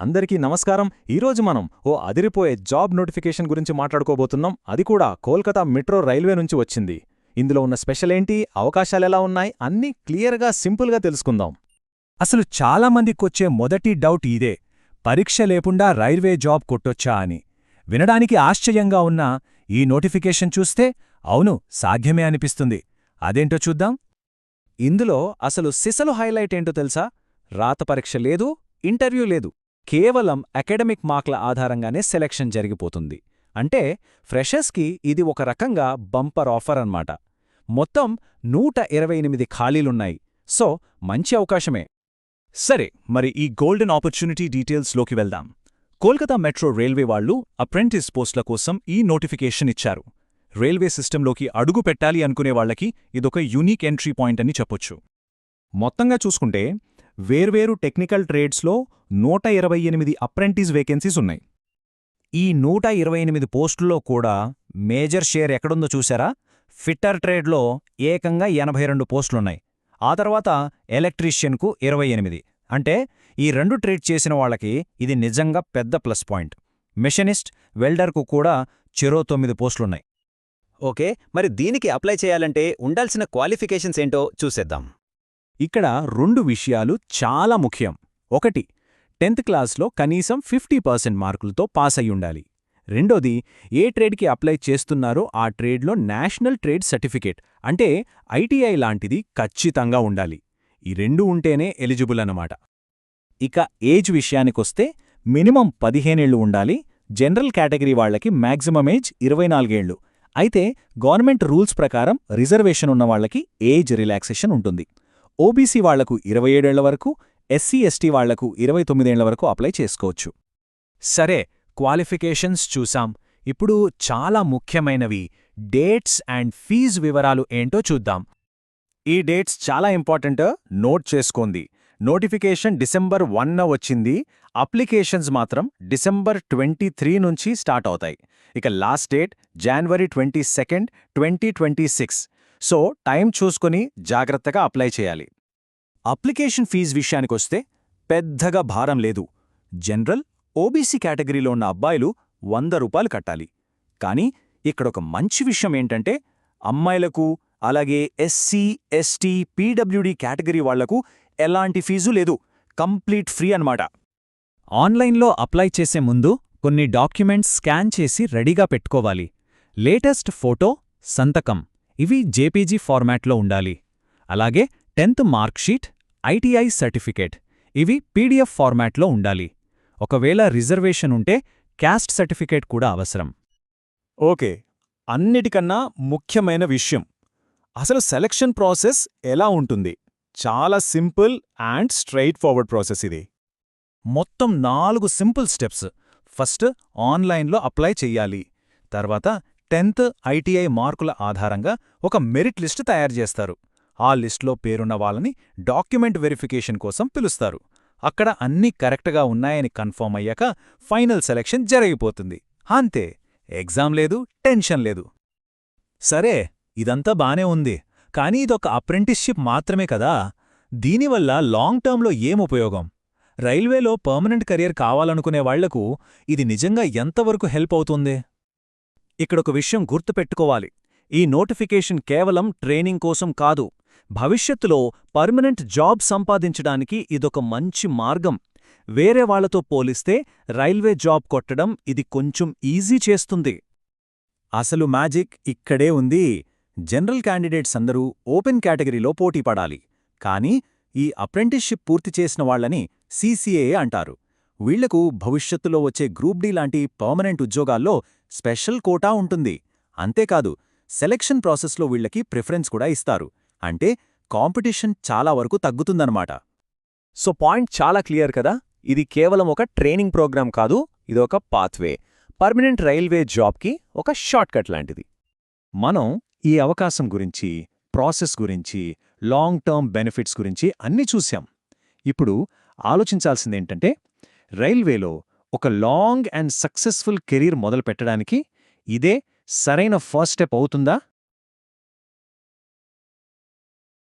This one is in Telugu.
అందరికీ నమస్కారం. ఈరోజు మనం ఓ అదిరిపోయే జాబ్ నోటిఫికేషన్ గురించి మాట్లాడుకోబోతున్నాం. అది కూడా కోల్కతా మెట్రో రైల్వే నుంచి వచ్చింది. ఇందులో ఉన్న స్పెషల్ ఏంటి? అవకాశాలెలా ఉన్నాయి? అన్నీ క్లియర్గా సింపుల్గా తెలుసుకుందాం. అసలు చాలామందికొచ్చే మొదటి డౌట్ ఇదే. పరీక్ష లేకుండా రైల్వే జాబ్ కొట్టొచ్చా అని. వినడానికి ఆశ్చర్యంగా ఉన్నా ఈ నోటిఫికేషన్ చూస్తే అవును సాధ్యమే అనిపిస్తుంది. అదేంటో చూద్దాం. ఇందులో అసలు సిసలు హైలైట్ ఏంటో తెలుసా? రాత పరీక్ష లేదు ఇంటర్వ్యూ లేదు. కేవలం అకాడమిక్ మార్కుల ఆధారంగానే సెలక్షన్ జరిగిపోతుంది. అంటే ఫ్రెషర్స్కి ఇది ఒక రకంగా బంపర్ ఆఫర్ అన్నమాట. మొత్తం నూట ఇరవై ఎనిమిది ఖాళీలున్నాయి. సో మంచి అవకాశమే. సరే మరి ఈ గోల్డెన్ ఆపర్చునిటీ డీటెయిల్స్లోకి వెళ్దాం. కోల్కతా మెట్రో రైల్వే వాళ్ళు అప్రెంటిస్ పోస్టుల కోసం ఈ నోటిఫికేషన్ ఇచ్చారు. రైల్వే సిస్టంలోకి అడుగు పెట్టాలి అనుకునే వాళ్ళకి ఇదొక యూనిక్ ఎంట్రీ పాయింట్ అని చెప్పొచ్చు. మొత్తంగా చూసుకుంటే వేర్వేరు టెక్నికల్ ట్రేడ్స్లో నూట ఇరవై ఎనిమిది అప్రెంటిస్ వేకెన్సీస్ ఉన్నాయి. ఈ నూట ఇరవై ఎనిమిది పోస్టుల్లో కూడా మేజర్ షేర్ ఎక్కడుందో చూసారా ఫిట్టర్ ట్రేడ్లో ఏకంగా ఎనభై రెండు పోస్టులున్నాయి. ఆ తర్వాత ఎలక్ట్రీషియన్కు ఇరవై ఎనిమిది. అంటే ఈ రెండు ట్రేడ్ చేసిన వాళ్ళకి ఇది నిజంగా పెద్ద ప్లస్ పాయింట్. మెషనిస్ట్ వెల్డర్కు కూడా చెరో తొమ్మిది పోస్టులున్నాయి. ఓకే మరి దీనికి అప్లై చేయాలంటే ఉండాల్సిన క్వాలిఫికేషన్స్ ఏంటో చూసేద్దాం. ఇక్కడ రెండు విషయాలు చాలా ముఖ్యం. ఒకటి టెన్త్ క్లాస్లో కనీసం ఫిఫ్టీ పర్సెంట్ మార్కులతో పాస్ అయ్యుండాలి రెండోది ఏ ట్రేడ్కి అప్లై చేస్తున్నారో ఆ ట్రేడ్లో నేషనల్ ట్రేడ్ సర్టిఫికేట్ అంటే ఐటీఐ లాంటిది ఖచ్చితంగా ఉండాలి. ఈ రెండు ఉంటేనే ఎలిజిబుల్ అన్నమాట. ఇక ఏజ్ విషయానికొస్తే మినిమం పదిహేనేళ్ళు ఉండాలి జనరల్ కేటగిరీ వాళ్ళకి మ్యాక్సిమం ఏజ్ ఇరవై నాలుగేళ్ళు అయితే గవర్నమెంట్ రూల్స్ ప్రకారం రిజర్వేషన్ ఉన్నవాళ్ళకి ఏజ్ రిలాక్సేషన్ ఉంటుంది. ఓబీసీ వాళ్ళకు ఇరవై ఏడేళ్ళ వరకు ఎస్సీ ఎస్టీ వాళ్ళకు ఇరవై తొమ్మిదేళ్ళ వరకు అప్లై చేసుకోవచ్చు. సరే క్వాలిఫికేషన్స్ చూసాం. ఇప్పుడు చాలా ముఖ్యమైనవి డేట్స్ అండ్ ఫీజు వివరాలు ఏంటో చూద్దాం. ఈ డేట్స్ చాలా ఇంపార్టెంట్ నోట్ చేసుకోండి. నోటిఫికేషన్ డిసెంబర్ వన్న వచ్చింది. అప్లికేషన్స్ మాత్రం డిసెంబర్ ట్వంటీ త్రీ నుంచి స్టార్ట్ అవుతాయి. ఇక last date January twenty second twenty twenty six. So time చూసుకొని జాగ్రత్తగా అప్లై చేయాలి. అప్లికేషన్ ఫీజ్ విషయానికొస్తే పెద్దగా భారం లేదు. జనరల్ ఓబీసీ కేటగిరీలో ఉన్న అబ్బాయిలు వంద రూపాయలు కట్టాలి. కానీ ఇక్కడొక మంచి విషయం ఏంటంటే అమ్మాయిలకు అలాగే ఎస్సీ ఎస్టీ పీడబ్ల్యూడీ కేటగిరీ వాళ్ళకు ఎలాంటి ఫీజు లేదు. కంప్లీట్ ఫ్రీ అన్నమాట. ఆన్లైన్లో అప్లై చేసే ముందు కొన్ని డాక్యుమెంట్స్ స్కాన్ చేసి రెడీగా పెట్టుకోవాలి. లేటెస్ట్ ఫోటో సంతకం. ఇవి జేపీజీ ఫార్మాట్లో ఉండాలి. అలాగే టెన్త్ మార్క్షీట్ ఐటీఐ సర్టిఫికేట్. ఇవి పీడిఎఫ్ ఫార్మాట్లో ఉండాలి. ఒకవేళ రిజర్వేషన్ ఉంటే క్యాస్ట్ సర్టిఫికేట్ కూడా అవసరం. ఓకే అన్నిటికన్నా ముఖ్యమైన విషయం. అసలు సెలక్షన్ ప్రాసెస్ ఎలా ఉంటుంది? చాలా simple and straightforward process ఇది. మొత్తం నాలుగు సింపుల్ స్టెప్స్. ఫస్ట్ ఆన్లైన్లో అప్లై చెయ్యాలి తర్వాత టెన్త్ ఐటీఐ మార్కుల ఆధారంగా ఒక మెరిట్ లిస్ట్ తయారు చేస్తారు. ఆ లిస్ట్లో పేరున్న వాళ్ళని డాక్యుమెంట్ వెరిఫికేషన్ కోసం పిలుస్తారు. అక్కడ అన్నీ కరెక్ట్గా ఉన్నాయని కన్ఫర్మ్ అయ్యాక ఫైనల్ సెలక్షన్ జరిగిపోతుంది. అంతే ఎగ్జామ్ లేదు టెన్షన్ లేదు. సరే ఇదంతా బానే ఉంది. కానీ ఇదొక అప్రెంటిస్షిప్ మాత్రమే కదా. దీనివల్ల లాంగ్ టర్మ్లో ఏం ఉపయోగం? రైల్వేలో పర్మనెంట్ కెరియర్ కావాలనుకునే వాళ్ళకు ఇది నిజంగా ఎంతవరకు హెల్ప్ అవుతుంది? ఇక్కడొక విషయం గుర్తుపెట్టుకోవాలి. ఈ నోటిఫికేషన్ కేవలం ట్రైనింగ్ కోసం కాదు భవిష్యత్తులో పర్మనెంట్ జాబ్ సంపాదించడానికి ఇదొక మంచి మార్గం. వేరే వాళ్ళతో పోలిస్తే రైల్వే జాబ్ కొట్టడం ఇది కొంచెం ఈజీ చేస్తుంది. అసలు మ్యాజిక్ ఇక్కడే ఉంది. జనరల్ క్యాండిడేట్స్ అందరూ ఓపెన్ కేటగిరీలో పోటీపడాలి కానీ ఈ అప్రెంటిస్షిప్ పూర్తి చేసిన వాళ్ళని సీసీఏ అంటారు. వీళ్ళకు భవిష్యత్తులో వచ్చే గ్రూప్ డి లాంటి పర్మనెంట్ ఉద్యోగాల్లో స్పెషల్ కోటా ఉంటుంది. అంతేకాదు సెలక్షన్ ప్రాసెస్లో వీళ్ళకి ప్రిఫరెన్స్ కూడా ఇస్తారు. అంటే కాంపిటీషన్ చాలా వరకు తగ్గుతుందన్నమాట. సో పాయింట్ చాలా క్లియర్ కదా? ఇది కేవలం ఒక ట్రైనింగ్ ప్రోగ్రాం కాదు ఇదొక పాత్వే. పర్మనెంట్ రైల్వే జాబ్కి ఒక షార్ట్కట్ లాంటిది. మనం ఈ అవకాశం గురించి ప్రాసెస్ గురించి లాంగ్ టర్మ్ బెనిఫిట్స్ గురించి అన్నీ చూశాం ఇప్పుడు ఆలోచించాల్సిందేంటంటే రైల్వేలో ఒక లాంగ్ అండ్ సక్సెస్ఫుల్ కెరీర్ మొదలుపెట్టడానికి ఇదే సరైన ఫస్ట్ స్టెప్ అవుతుందా?